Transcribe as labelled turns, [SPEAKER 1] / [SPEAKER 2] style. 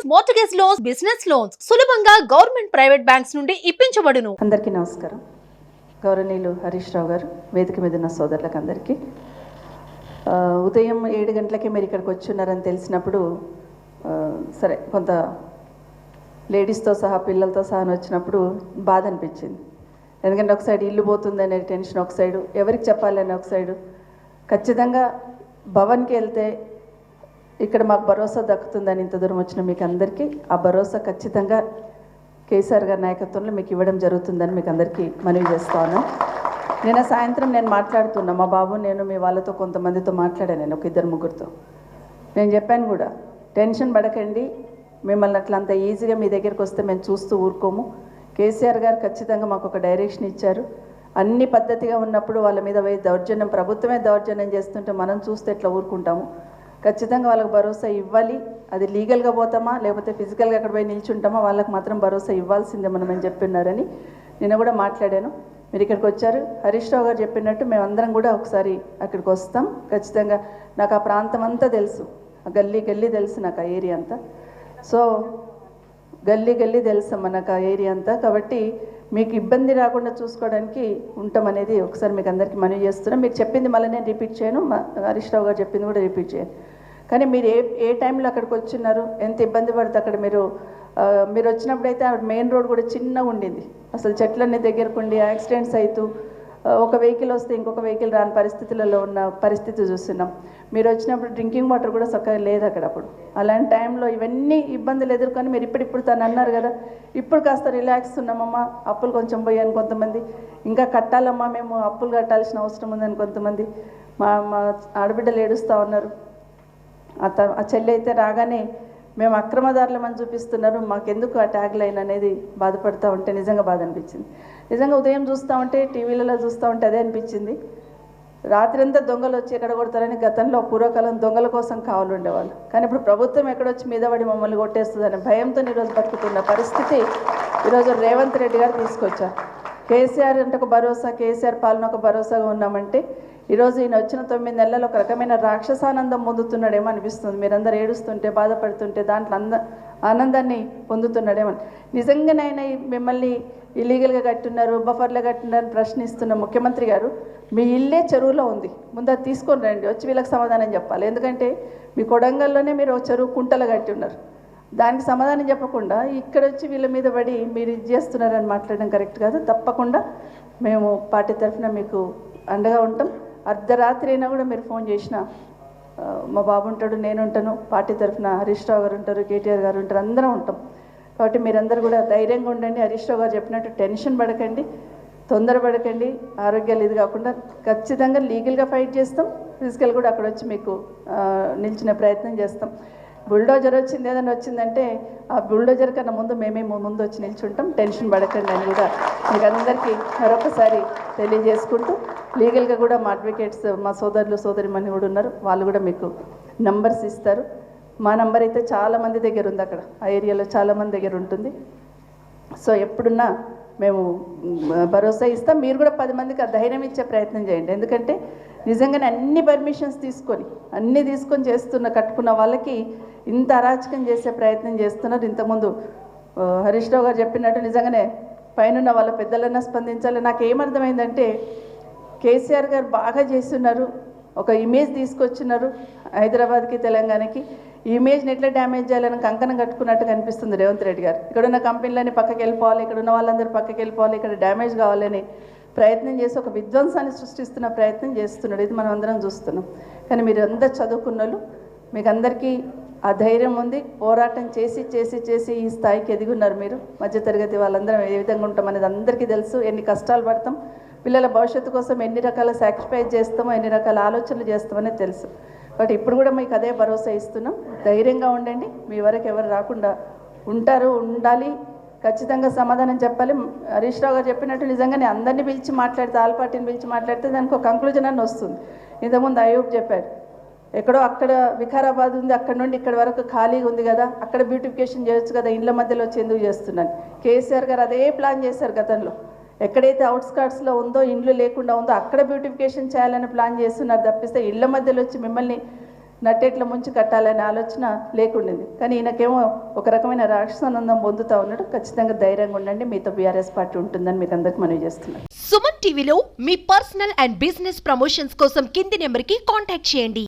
[SPEAKER 1] Loans mortgage loans business loans సులభంగా government private banks నుండి ఇప్పించబడును.
[SPEAKER 2] అందరికీ నమస్కారం. గౌరవనీయులు హరీష్ రావు గారు వేదిక మీద ఉన్న సోదరులకు అందరికీ. ఉదయం ఏడు గంటలకే మీరు ఇక్కడికి వచ్చి ఉన్నారని తెలిసినప్పుడు సరే కొంత లేడీస్తో సహా పిల్లలతో సహా వచ్చినప్పుడు బాధ అనిపించింది. ఎందుకంటే ఒక సైడ్ ఇల్లు పోతుందనే టెన్షన్ ఒక సైడు ఎవరికి చెప్పాలని ఒక సైడు. ఖచ్చితంగా భవన్కి వెళ్తే ఇక్కడ మాకు భరోసా దక్కుతుందని ఇంత దూరం వచ్చిన మీకు అందరికీ ఆ భరోసా ఖచ్చితంగా కేసీఆర్ గారి నాయకత్వంలో మీకు ఇవ్వడం జరుగుతుందని మీకు అందరికీ మనవి చేస్తాను. నిన్న సాయంత్రం నేను మాట్లాడుతున్నా మా బాబు నేను మీ వాళ్ళతో కొంతమందితో మాట్లాడాను నేను ఒక ఇద్దరు ముగ్గురితో. నేను చెప్పాను కూడా టెన్షన్ పడకండి మిమ్మల్ని అట్లా అంత ఈజీగా మీ దగ్గరికి వస్తే మేము చూస్తూ ఊరుకోము. కేసీఆర్ గారు ఖచ్చితంగా మాకు ఒక డైరెక్షన్ ఇచ్చారు. అన్ని పద్ధతిగా ఉన్నప్పుడు వాళ్ళ మీద పోయి దౌర్జన్యం ప్రభుత్వమే దౌర్జన్యం చేస్తుంటే మనం చూస్తే ఎట్లా ఊరుకుంటాము? ఖచ్చితంగా వాళ్ళకి భరోసా ఇవ్వాలి. అది లీగల్గా పోతామా? లేకపోతే ఫిజికల్గా అక్కడ పోయి నిల్చుంటామా? వాళ్ళకి మాత్రం భరోసా ఇవ్వాల్సిందే మనం అని చెప్పిన్నారని నిన్న కూడా మాట్లాడాను. మీరు ఇక్కడికి వచ్చారు. హరీష్ రావు గారు చెప్పినట్టు మేమందరం కూడా ఒకసారి అక్కడికి వస్తాం. ఖచ్చితంగా నాకు ఆ ప్రాంతం అంతా తెలుసు. ఆ గల్లీ గల్లీ తెలుసు నాకు ఆ ఏరియా అంతా. సో గల్లీ గల్లీ తెలుసు మనకు ఆ ఏరియా అంతా. కాబట్టి మీకు ఇబ్బంది రాకుండా చూసుకోవడానికి ఉంటాం అనేది ఒకసారి మీకు అందరికీ మనవి చేస్తున్నాం. మీరు చెప్పింది మళ్ళీ నేను రిపీట్ చేయను. మా హరీష్ రావు గారు చెప్పింది కూడా రిపీట్ చేయను. కానీ మీరు ఏ ఏ టైంలో అక్కడికి వచ్చినారు? ఎంత ఇబ్బంది పడితే అక్కడ మీరు మీరు వచ్చినప్పుడైతే మెయిన్ రోడ్ కూడా చిన్నగా ఉండింది. అసలు చెట్లన్నీ దగ్గరకుండి యాక్సిడెంట్స్ అవుతూ ఒక వెహికల్ వస్తే ఇంకొక వెహికల్ రాని పరిస్థితులలో ఉన్న పరిస్థితి చూస్తున్నాం. మీరు వచ్చినప్పుడు డ్రింకింగ్ వాటర్ కూడా చక్కగా లేదు అక్కడ అప్పుడు. అలాంటి టైంలో ఇవన్నీ ఇబ్బందులు ఎదుర్కొని మీరు ఇప్పుడిప్పుడు తను అన్నారు కదా ఇప్పుడు కాస్త రిలాక్స్ ఉన్నామమ్మా అప్పులు కొంచెం పోయాను కొంతమంది. ఇంకా కట్టాలమ్మా మేము అప్పులు కట్టాల్సిన అవసరం ఉందని కొంతమంది. మా మా ఆడబిడ్డలు ఏడుస్తూ ఉన్నారు. ఆ చెల్లి అయితే రాగానే మేము అక్రమదారులమని చూపిస్తున్నారు మాకెందుకు ఆ ట్యాగ్ లైన్ అనేది బాధపడుతూ ఉంటే నిజంగా బాధ అనిపించింది. నిజంగా ఉదయం చూస్తూ ఉంటే టీవీలలో చూస్తూ ఉంటే అదే అనిపించింది. రాత్రంతా దొంగలు వచ్చి ఎక్కడ కొడతారని గతంలో పూర్వకాలం దొంగల కోసం కావాలి ఉండేవాళ్ళు. కానీ ఇప్పుడు ప్రభుత్వం ఎక్కడొచ్చి మీద పడి మమ్మల్ని కొట్టేస్తుందని భయంతో ఈరోజు బతుకుతున్న పరిస్థితి ఈరోజు రేవంత్ రెడ్డి గారు తీసుకొచ్చారు. కేసీఆర్ అంటే ఒక భరోసా కేసీఆర్ పాలన ఒక భరోసాగా ఉన్నామంటే ఈరోజు ఈయన వచ్చిన తొమ్మిది నెలలు ఒక రకమైన రాక్షసానందం పొందుతున్నాడేమో అనిపిస్తుంది. మీరందరూ ఏడుస్తుంటే బాధపడుతుంటే దాంట్లో అంద ఆనందాన్ని పొందుతున్నాడేమో. నిజంగానైనా ఈ మిమ్మల్ని ఇల్లీగల్గా కట్టున్నారు బఫర్లో కట్టున్నారు ప్రశ్నిస్తున్న ముఖ్యమంత్రి గారు మీ ఇల్లే చెరువులో ఉంది. ముందు అది తీసుకొని రండి వచ్చి వీళ్ళకి సమాధానం చెప్పాలి. ఎందుకంటే మీ కొడంగల్లోనే మీరు ఒక చెరువు కుంటలు కట్టి ఉన్నారు. దానికి సమాధానం చెప్పకుండా ఇక్కడ వచ్చి వీళ్ళ మీద పడి మీరు ఇది చేస్తున్నారని మాట్లాడడం కరెక్ట్ కాదు. తప్పకుండా మేము పార్టీ తరఫున మీకు అండగా ఉంటాం. అర్ధరాత్రి అయినా కూడా మీరు ఫోన్ చేసిన మా బాబు ఉంటాడు నేను ఉంటాను పార్టీ తరఫున హరీష్ రావు గారు ఉంటారు కేటీఆర్ గారు ఉంటారు అందరం ఉంటాం. కాబట్టి మీరందరూ కూడా ధైర్యంగా ఉండండి. హరీష్ రావు గారు చెప్పినట్టు టెన్షన్ పడకండి తొందరపడకండి ఆరోగ్యాలు ఇది కాకుండా ఖచ్చితంగా లీగల్గా ఫైట్ చేస్తాం. ఫిజికల్ కూడా అక్కడ వచ్చి మీకు నిలిచిన ప్రయత్నం చేస్తాం. బుల్డోజర్ వచ్చింది ఏదైనా వచ్చిందంటే ఆ బుల్డోజర్ కన్నా ముందు మేమే ముందు వచ్చి నిల్చుంటాం. టెన్షన్ పడకండి అని కూడా మీకు అందరికీ మరొకసారి తెలియజేసుకుంటూ లీగల్గా కూడా మా అడ్వకేట్స్ మా సోదరులు సోదరిమణి కూడా ఉన్నారు. వాళ్ళు కూడా మీకు నంబర్స్ ఇస్తారు. మా నంబర్ అయితే చాలా మంది దగ్గర ఉంది అక్కడ. ఆ ఏరియాలో చాలామంది దగ్గర ఉంటుంది. సో ఎప్పుడున్నా మేము భరోసా ఇస్తాం. మీరు కూడా పది మందికి ఆ ధైర్యం ఇచ్చే ప్రయత్నం చేయండి. ఎందుకంటే నిజంగానే అన్ని పర్మిషన్స్ తీసుకొని అన్నీ తీసుకొని చేస్తున్న కట్టుకున్న వాళ్ళకి ఇంత అరాచకం చేసే ప్రయత్నం చేస్తున్నారు. ఇంతకుముందు హరీష్ రావు గారు చెప్పినట్టు నిజంగానే పైన వాళ్ళ పెద్దలన్నా స్పందించాలి. నాకు ఏమర్థమైందంటే కేసీఆర్ గారు బాగా చేస్తున్నారు. ఒక ఇమేజ్ తీసుకొచ్చినారు హైదరాబాద్కి తెలంగాణకి. ఈ ఇమేజ్ని ఎట్లా డ్యామేజ్ చేయాలని కంకణం కట్టుకున్నట్టు కనిపిస్తుంది రేవంత్ రెడ్డి గారు. ఇక్కడ ఉన్న కంపెనీలన్నీ పక్కకి వెళ్ళిపోవాలి ఇక్కడ ఉన్న వాళ్ళందరూ పక్కకి వెళ్ళిపోవాలి ఇక్కడ డ్యామేజ్ కావాలని ప్రయత్నం చేసి ఒక విధ్వంసాన్ని సృష్టిస్తున్న ప్రయత్నం చేస్తున్నాడు. ఇది మనం అందరం చూస్తున్నాం. కానీ మీరు అందరు చదువుకున్న వాళ్ళు మీకు అందరికీ ఆ ధైర్యం ఉంది. పోరాటం చేసి చేసి చేసి ఈ స్థాయికి ఎదిగున్నారు మీరు. మధ్యతరగతి వాళ్ళందరం ఏ విధంగా ఉంటాం అనేది అందరికీ తెలుసు. ఎన్ని కష్టాలు పడతాం. పిల్లల భవిష్యత్తు కోసం ఎన్ని రకాల సాక్రిఫైస్ చేస్తామో ఎన్ని రకాల ఆలోచనలు చేస్తామనే తెలుసు. బట్ ఇప్పుడు కూడా మీకు అదే భరోసా ఇస్తున్నాం. ధైర్యంగా ఉండండి. మీ వరకు ఎవరు రాకుండా ఉంటారు ఉండాలి. ఖచ్చితంగా సమాధానం చెప్పాలి. హరీష్ రావు గారు చెప్పినట్టు నిజంగానే అందరినీ పిలిచి మాట్లాడితే ఆల్ పార్టీని పిలిచి మాట్లాడితే దానికి ఒక కంక్లూజన్ అని వస్తుంది. ఇంతకుముందు అయూబ్ చెప్పారు ఎక్కడో అక్కడ వికారాబాద్ ఉంది అక్కడ నుండి ఇక్కడ వరకు ఖాళీగా ఉంది కదా అక్కడ బ్యూటిఫికేషన్ చేయొచ్చు కదా ఇండ్ల మధ్యలో వచ్చి ఎందుకు చేస్తున్నాను కేసీఆర్ గారు అదే ప్లాన్ చేశారు గతంలో. ఎక్కడైతే అవుట్స్కట్స్లో ఉందో ఇండ్లు లేకుండా ఉందో అక్కడ బ్యూటిఫికేషన్ చేయాలని ప్లాన్ చేస్తున్నారు తప్పిస్తే ఇళ్ళ మధ్యలో వచ్చి మిమ్మల్ని నట్టేట్ల ముంచి కట్టాలనే ఆలోచన లేకుండింది. కానీ ఈయనకేమో ఒక రకమైన రాక్షసానందం పొందుతా ఉన్నాడు. ఖచ్చితంగా ధైర్యంగా ఉండండి. మీతో బీఆర్ఎస్ పార్టీ ఉంటుందని మీకు అందరికి మనవి చేస్తున్నాను.
[SPEAKER 3] సుమన్ టీవీలో మీ పర్సనల్ అండ్ బిజినెస్ ప్రమోషన్స్ కోసం కింది నెంబర్కి కాంటాక్ట్ చేయండి.